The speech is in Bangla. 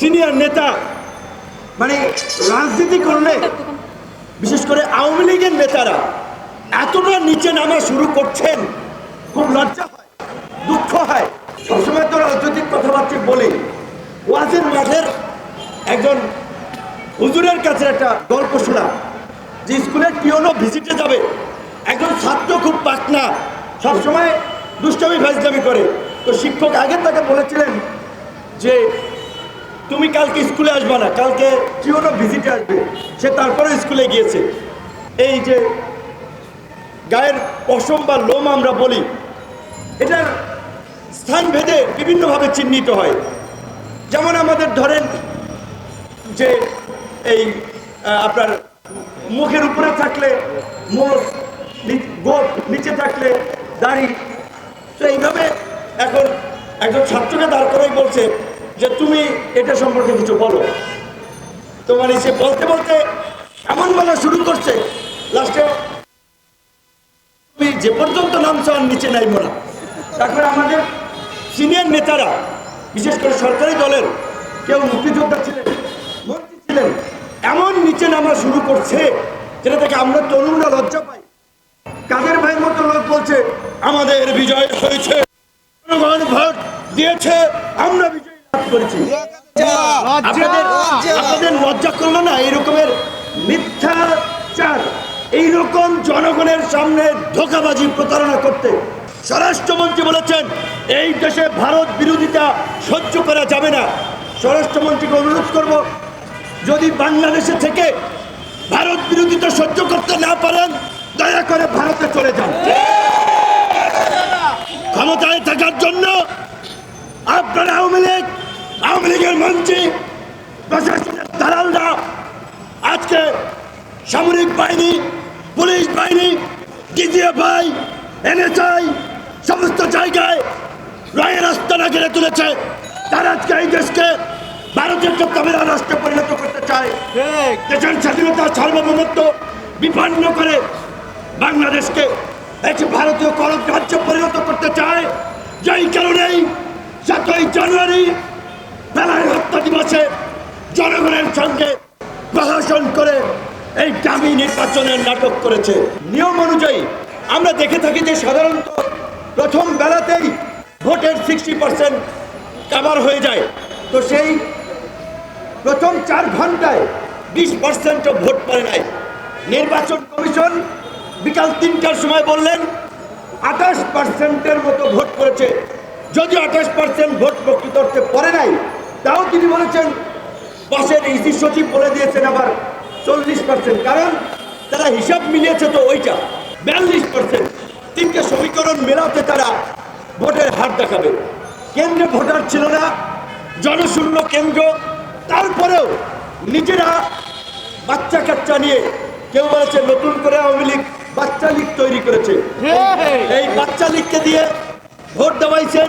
সিনিয়র নেতা মানে রাজনীতি করলে, বিশেষ করে আওয়ামী লীগের নেতারা, এতটা নিচে নামা শুরু করছেন, খুব লজ্জা হয়, দুঃখ হয়। সবসময় তো রাজনৈতিক কথাবার্তা বলি। ওয়াজের মাঠের একজন হুজুরের কাছে একটা গল্প শোনা যে স্কুলের পিওনো ভিজিটে যাবে। একজন ছাত্র খুব পাকনা, সবসময় দুষ্টামি ফাইজলামি করে। তো শিক্ষক আগে তাকে বলেছিলেন যে তুমি কালকে স্কুলে আসবে না, কালকে পিওনো ভিজিটে আসবে, সে তারপরে স্কুলে গিয়েছে। এই যে গায়ের পশম বা লোম আমরা বলি, এটার স্থান ভেদে বিভিন্নভাবে চিহ্নিত হয়। যেমন আমাদের ধরেন যে এই আপনার মুখের উপরে থাকলে মোষ গোপ, নিচে থাকলে দাড়ি। তো এইভাবে এখন একজন ছাত্রকে দাঁড় করাই বলছে যে তুমি এটা সম্পর্কে কিছু বলো। তো মানে সে বলতে বলতে এমন বলা শুরু করছে, লাস্টে তুমি যে পর্যন্ত নামছো আর নিচে নাইবো না তারপরে আমাদের সিনিয়র নেতারা, বিশেষ করে সরকারি দলের কেউ মুক্তিযোদ্ধা ছিলেন, মন্ত্রী ছিলেন, এমন নিচে নামা শুরু করছে যেটা থেকে আমরা তরুণরা লজ্জা পাই। কাদের ভাইয়ের মতো লোক বলছে, আমাদের বিজয় হয়েছে, জনগণ ভোট দিয়েছে, আমরা বিজয় করেছি। আপনাদের আপনাদের লজ্জা করল না? এরকমের মিথ্যাচার এইরকম জনগণের সামনে ধোকাবাজি প্রতারণা করতে স্বরাষ্ট্রমন্ত্রী বলেছেন এই দেশে ভারত বিরোধিতা সহ্য করা যাবে না। স্বরাষ্ট্রমন্ত্রীকে অনুরোধ করব যদি বাংলাদেশে থেকে ভারত বিরোধিতা সহ্য করতে না পারেন দয়া করে ভারতে চলে যান। ক্ষমতায় থাকার জন্য আপনার আওয়ামী লীগ মন্ত্রী প্রশাসনের দালালরা আজকে সামরিক বাহিনী পুলিশ বাহিনী ডিজিএফআই এনএসআই সমস্ত জায়গায় রায়ের আস্তানা ঘিরে তুলেছে। তারা আজকে এই দেশকে ভারতের তত্ত্বাবধান রাষ্ট্রে পরিণত করতে চায় দেশের স্বাধীনতা সার্বভৌমত্ব বিপন্ন করে বাংলাদেশকে একটি ভারতীয় করক রাজ্য পরিণত করতে চায়। যেই কারণেই সাতই জানুয়ারি সঙ্গে প্রশাসন করে এই দামি নির্বাচনের নাটক করেছে। নিয়ম অনুযায়ী আমরা দেখে থাকি যে সাধারণত প্রথম বেলাতেই ভোটের সিক্সটি পার্সেন্ট কাভার হয়ে যায়। তো সেই প্রথম চার ঘন্টায় বিশ পার্সেন্টও ভোট পড়ে নাই। নির্বাচন কমিশন বিকাল তিনটার সময় বললেন, আঠাশ পার্সেন্টের মতো ভোট করেছে। যদি আঠাশ পার্সেন্ট ভোট প্রকৃত অর্থে পড়ে নাই, তাও তিনি বলেছেন পাশের ইসি সচিব বলে দিয়েছেন আবার? চল্লিশ পার্সেন্ট কারণ তারা হিসাব মিলিয়েছে তো ওইটা। বিয়াল্লিশ পার্সেন্ট তিনটে সমীকরণ মেলাতে তারা ভোটের হার দেখাবে। কেন্দ্রে ভোটার ছিল না জনশূন্য কেন্দ্র। তারপরেও নিজেরা বাচ্চা কাচ্চা নিয়ে কেউ বলেছে নতুন করে আওয়ামী লীগ বাচ্চা লীগ তৈরি করেছে। এই বাচ্চা লীগকে দিয়ে ভোট দেওয়াইছেন